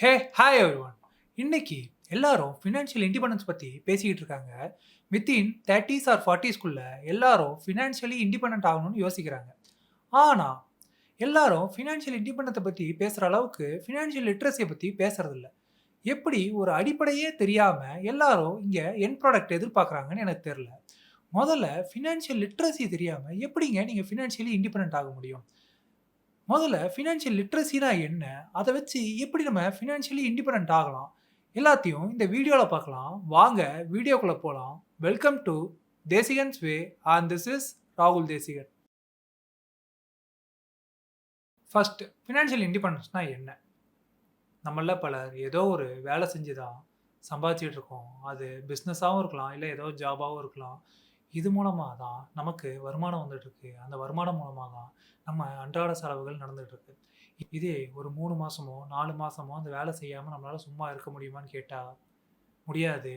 Hey hi every one இன்னைக்கு எல்லாரும் financial independence பற்றி பேசிக்கிட்டு இருக்காங்க. வித்தின் தேர்ட்டிஸ் ஆர் ஃபார்ட்டிஸ்குள்ள எல்லாரும் ஃபினான்ஷியலி இண்டிபெண்ட் ஆகணும்னு யோசிக்கிறாங்க. ஆனால் எல்லாரும் ஃபினான்ஷியல் இண்டிபெண்டத்தை பற்றி பேசுகிற அளவுக்கு ஃபினான்ஷியல் லிட்ரஸியை பற்றி பேசுறதில்ல. எப்படி ஒரு அடிப்படையே தெரியாமல் எல்லாரும் இங்கே என் ப்ராடக்ட் எதிர்பார்க்குறாங்கன்னு எனக்கு தெரில முதல்ல ஃபினான்ஷியல் லிட்ரஸி தெரியாமல் எப்படிங்க நீங்கள் ஃபினான்ஷியலி இண்டிபெண்ட் ஆக முடியும்? முதல்ல ஃபினான்ஷியல் லிட்ரஸினா என்ன? அதை வச்சு எப்படி நம்ம ஃபினான்ஷியலி இண்டிபெண்ட் ஆகலாம்? எல்லாத்தையும் இந்த வீடியோவில் பார்க்கலாம். வாங்க வீடியோக்குள்ளே போகலாம் welcome to Desikan's way and this is ராகுல் தேசிகன் ஃபர்ஸ்ட் ஃபினான்ஷியல் இண்டிபெண்டன்ஸ்னால் என்ன? நம்மள பலர் ஏதோ ஒரு வேலை செஞ்சு தான் சம்பாதிச்சிட்டு இருக்கோம். அது பிஸ்னஸாகவும் இருக்கலாம் இல்லை ஏதோ ஜாபாகவும் இருக்கலாம். இது மூலமாக தான் நமக்கு வருமானம் வந்துட்டுருக்கு. அந்த வருமானம் மூலமாக தான் நம்ம அன்றாட செலவுகள் நடந்துகிட்ருக்கு இதே ஒரு மூணு மாதமோ நாலு மாதமோ அந்த வேலை செய்யாமல் நம்மளால் சும்மா இருக்க முடியுமான்னு கேட்டால் முடியாது.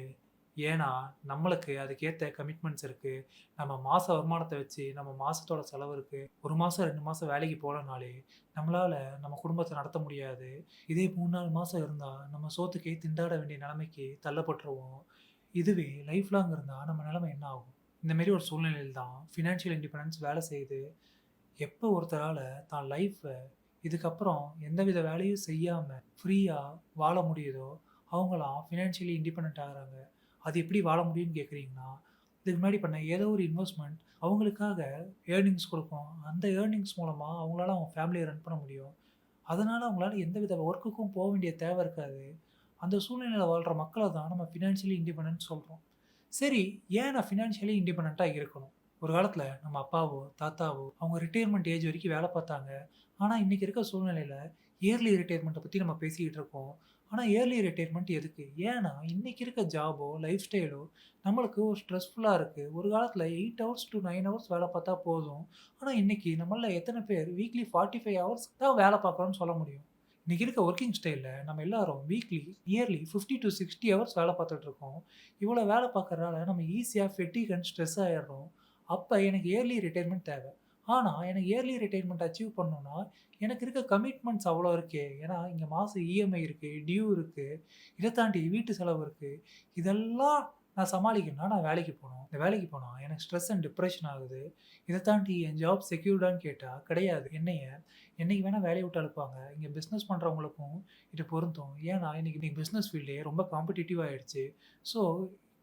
ஏன்னா நம்மளுக்கு அதுக்கேற்ற கமிட்மெண்ட்ஸ் இருக்குது நம்ம மாத வருமானத்தை வச்சு நம்ம மாதத்தோட செலவு இருக்குது ஒரு மாதம் ரெண்டு மாதம் வேலைக்கு போகலனாலே நம்மளால் நம்ம குடும்பத்தை நடத்த முடியாது. இதே மூணு நாலு மாதம் இருந்தால் நம்ம சோத்துக்கே திண்டாட வேண்டிய நிலைமைக்கு தள்ளப்பட்டுருவோம். இதுவே லைஃப் லாங் இருந்தால் நம்ம நிலைமை என்ன ஆகும்? இந்த மாரி ஒரு சூழ்நிலையில் தான் ஃபினான்ஷியல் இண்டிபெண்டன்ஸ் வேலை செய்யுது. எப்போ ஒருத்தரால் தான் லைஃப்பை இதுக்கப்புறம் எந்தவித வேலையும் செய்யாமல் ஃப்ரீயாக வாழ முடியுதோ அவங்களாம் ஃபினான்ஷியலி இண்டிபெண்ட் ஆகுறாங்க. அது எப்படி வாழ முடியும்னு கேட்குறீங்கன்னா இதுக்கு முன்னாடி பண்ண ஏதோ ஒரு இன்வெஸ்ட்மெண்ட் அவங்களுக்காக ஏர்னிங்ஸ் கொடுக்கும். அந்த ஏர்னிங்ஸ் மூலமாக அவங்களால அவங்க ஃபேமிலியை ரன் பண்ண முடியும். அதனால் அவங்களால எந்த வித ஒர்க்குக்கும் போக வேண்டிய தேவை இருக்காது. அந்த சூழ்நிலையில் வாழ்கிற மக்களை தான் நம்ம ஃபினான்ஷியலி இண்டிபெண்ட் சொல்கிறோம் சரி ஏன் நான் ஃபினான்ஷியலி இண்டிபெண்ட்டாக இருக்கணும்? ஒரு காலத்தில் நம்ம அப்பாவோ தாத்தாவோ அவங்க ரிட்டையர்மெண்ட் ஏஜ் வரைக்கும் வேலை பார்த்தாங்க. ஆனால் இன்றைக்கி இருக்க சூழ்நிலையில் இயர்லி ரிட்டையர்மெண்ட்டை பற்றி நம்ம பேசிக்கிட்டு இருக்கோம். ஆனால் இயர்லி ரிட்டையர்மெண்ட் எதுக்கு? ஏன்னா இன்றைக்கி இருக்க ஜாபோ லைஃப் ஸ்டைலோ நம்மளுக்கு ஒரு ஸ்ட்ரெஸ்ஃபுல்லாக இருக்குது ஒரு காலத்தில் eight hours to nine hours வேலை பார்த்தா போதும். ஆனால் இன்றைக்கி நம்மள எத்தனை பேர் வீக்லி ஃபார்ட்டி ஃபைவ் ஹவர்ஸ் தான் வேலை பார்க்குறோன்னு சொல்ல முடியும். இன்றைக்கி இருக்க ஒர்க்கிங் ஸ்டைலில் நம்ம எல்லாரும் weekly nearly fifty to sixty hours வேலை பார்த்துட்டு இருக்கோம். இவ்வளோ வேலை பார்க்குறதால நம்ம ஈஸியாக ஃபெட்டிக் அண்ட் ஸ்ட்ரெஸ் ஆகிடுறோம் அப்போ எனக்கு இயர்லி ரிட்டையர்மெண்ட் தேவை. ஆனால் எனக்கு இயர்லி ரிட்டையர்மெண்ட் அச்சீவ் பண்ணணும்னா எனக்கு இருக்க கமிட்மெண்ட்ஸ் அவ்வளோ இருக்கே. ஏன்னா இங்கே மாதம் இஎம்ஐ இருக்குது டியூ இருக்குது இதை தாண்டி வீட்டு செலவு இருக்குது இதெல்லாம் நான் சமாளிக்கணும்னா நான் வேலைக்கு போகணும். இந்த வேலைக்கு போனால் எனக்கு ஸ்ட்ரெஸ் அண்ட் டிப்ரெஷன் ஆகுது. இதை தாண்டி என் ஜாப் செக்யூர்டான்னு கேட்டால் கிடையாது. என்னைய என்னைக்கு வேணால் வேலையை விட்டு அழுப்பாங்க இங்கே பிஸ்னஸ் பண்ணுறவங்களுக்கும் இது பொருந்தும். ஏன்னா இன்றைக்கி இன்றைக்கி பிஸ்னஸ் ஃபீல்டே ரொம்ப காம்படிட்டிவ் ஆகிடுச்சு ஸோ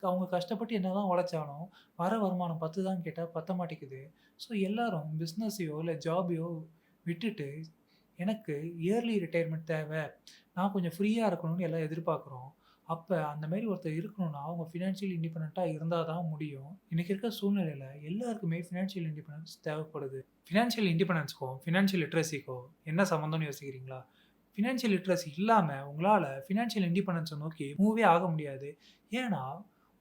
அவங்க கஷ்டப்பட்டு என்ன தான் உழைச்சாலும் வர வருமானம் பத்து தான் கேட்டால் பத்த மாட்டேங்குது. ஸோ எல்லாரும் பிஸ்னஸையோ இல்லை ஜாபையோ விட்டுட்டு எனக்கு இயர்லி ரிட்டையர்மெண்ட் தேவை. நான் கொஞ்சம் ஃப்ரீயாக இருக்கணும்னு எல்லாம் எதிர்பார்க்குறோம். அப்போ அந்த மாதிரி ஒருத்தர் இருக்கணும்னா அவங்க ஃபினான்ஷியல் இண்டிபெண்ட்டாக இருந்தால் தான் முடியும். இன்றைக்கி இருக்க சூழ்நிலையில் எல்லாருக்குமே ஃபினான்ஷியல் இண்டிபெண்டன்ஸ் தேவைப்படுது. ஃபினான்ஷியல் இண்டிபெண்டன்ஸ்க்கும் ஃபினான்ஷியல் லிட்ரஸிக்கோ என்ன சம்மந்தம்னு யோசிக்கிறீங்களா? ஃபினான்ஷியல் லிட்ரஸி இல்லாமல் உங்களால் ஃபினான்ஷியல் இண்டிபெண்டன்ஸை நோக்கி மூவே ஆக முடியாது. ஏன்னா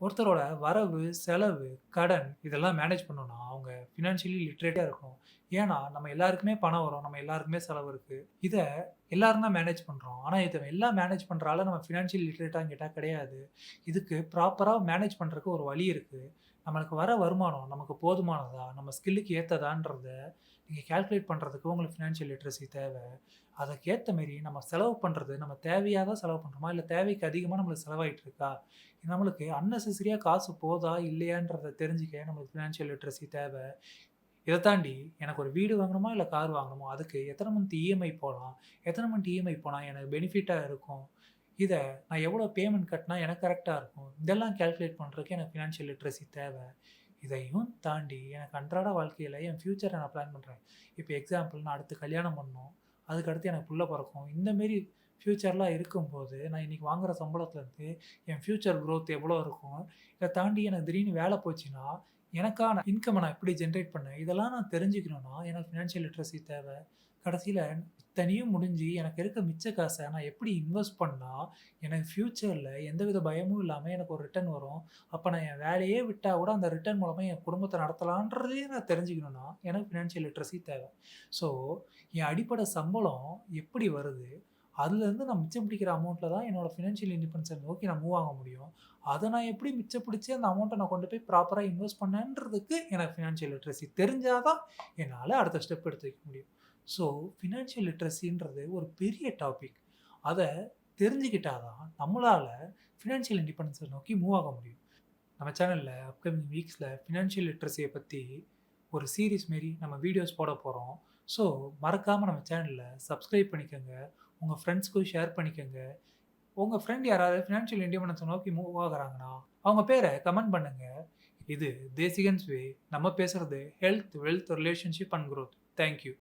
ஒருத்தரோட வரவு செலவு கடன் இதெல்லாம் மேனேஜ் பண்ணணும்னா அவங்க ஃபினான்ஷியலி லிட்ரேட்டாக இருக்கணும். ஏன்னா நம்ம எல்லாருக்குமே பணம் வரும் நம்ம எல்லாருக்குமே செலவு இருக்குது இதை எல்லாரும் தான் மேனேஜ் பண்ணுறோம் ஆனால் இதை எல்லாம் மேனேஜ் பண்ணுறால நம்ம ஃபினான்ஷியல் லிட்ரேட்டாக கேட்டால் கிடையாது. இதுக்கு ப்ராப்பராக மேனேஜ் பண்ணுறதுக்கு ஒரு வழி இருக்குது நம்மளுக்கு வர வருமானம் நமக்கு போதுமானதா நம்ம ஸ்கில்லுக்கு ஏற்றதான்றத நீங்கள் கேல்குலேட் பண்ணுறதுக்கு உங்களுக்கு ஃபினான்ஷியல் லிட்ரஸி தேவை. அதுக்கேற்ற மாரி நம்ம செலவு பண்ணுறது நம்ம தேவையாக தான் செலவு பண்ணுறோமா இல்லை தேவைக்கு அதிகமாக நம்மளுக்கு செலவாயிட்டு இருக்கா? நம்மளுக்கு அன்னெசரியாக காசு போதா இல்லையான்றதை தெரிஞ்சுக்க நம்மளுக்கு ஃபினான்ஷியல் லிட்ரஸி தேவை. இதை தாண்டி எனக்கு ஒரு வீடு வாங்கணுமா? இல்லை கார் வாங்கணுமா? அதுக்கு எத்தனை மந்த் இஎம்ஐ போகலாம் எத்தனை மந்த் இஎம்ஐ போனால் எனக்கு பெனிஃபிட்டாக இருக்கும்? இதை நான் எவ்வளோ பேமெண்ட் கட்டினா எனக்கு கரெக்டாக இருக்கும்? இதெல்லாம் கேல்குலேட் பண்ணுறதுக்கு எனக்கு ஃபினான்ஷியல் லிட்ரஸி தேவை. இதையும் தாண்டி எனக்கு அன்றாட வாழ்க்கையில் என் ஃப்யூச்சரை நான் பிளான் பண்ணுறேன் இப்போ எக்ஸாம்பிள் நான் அடுத்து கல்யாணம் பண்ணணும் அதுக்கடுத்து எனக்கு புள்ள பிறக்கும். இந்தமாரி ஃப்யூச்சர்லாம் இருக்கும்போது நான் இன்றைக்கி வாங்குகிற சம்பளத்துலேருந்து என் ஃப்யூச்சர் க்ரோத் எவ்வளோ இருக்கும்? இதை தாண்டி எனக்கு திடீர்னு வேலை போச்சுன்னா எனக்கான இன்கம்மை நான் எப்படி ஜென்ரேட் பண்ணேன்? இதெல்லாம் நான் தெரிஞ்சுக்கணுன்னா எனக்கு ஃபினான்ஷியல் லிட்ரஸி தேவை. கடைசியில் தனியும் முடிஞ்சு எனக்கு இருக்க மிச்ச காசை நான் எப்படி இன்வெஸ்ட் பண்ணால் எனக்கு ஃப்யூச்சரில் எந்தவித பயமும் இல்லாமல் எனக்கு ஒரு ரிட்டர்ன் வரும். அப்போ நான் என் வேலையே விட்டால் கூட அந்த ரிட்டர்ன் மூலமாக என் குடும்பத்தை நடத்தலான்றதே நான் தெரிஞ்சுக்கணுன்னா எனக்கு ஃபினான்ஷியல் லிட்ரஸி தேவை. ஸோ என் அடிப்படை சம்பளம் எப்படி வருது? அதுலேருந்து நான் மிச்சம் பிடிக்கிற அமௌண்ட்டில் தான் என்னோடய ஃபினான்ஷியல் இண்டிபெண்டன்ஸை நோக்கி நான் மூவ் ஆக முடியும். அதை நான் எப்படி மிச்சம் பிடிச்சி அந்த அமௌண்ட்டை நான் கொண்டு போய் ப்ராப்பராக இன்வெஸ்ட் பண்ணேன்றதுக்கு எனக்கு ஃபினான்ஷியல் லிட்ரஸி தெரிஞ்சால் தான் என்னால் அடுத்த ஸ்டெப் எடுத்து வைக்க முடியும். ஸோ ஃபினான்ஷியல் லிட்ரஸின்றது ஒரு பெரிய டாபிக் அதை தெரிஞ்சுக்கிட்டால் தான் நம்மளால் ஃபினான்ஷியல் இண்டிபெண்டன்ஸை நோக்கி மூவ் ஆக முடியும். நம்ம சேனலில் அப்கமிங் வீக்ஸில் ஃபினான்ஷியல் லிட்ரஸியை பற்றி ஒரு சீரீஸ் மாரி நம்ம வீடியோஸ் போட போகிறோம் ஸோ மறக்காமல் நம்ம சேனலில் சப்ஸ்கிரைப் பண்ணிக்கோங்க. உங்கள் ஃப்ரெண்ட்ஸ்க்கும் ஷேர் பண்ணிக்கோங்க. உங்கள் ஃப்ரெண்ட் யாராவது ஃபினான்ஷியல் இண்டிபெண்டன்ஸை நோக்கி மூவ் ஆகுறாங்கன்னா அவங்க பேரை கமெண்ட் பண்ணுங்கள் இது தேசிகன்ஸ் வே நம்ம பேசுகிறது health wealth relationship and growth thank you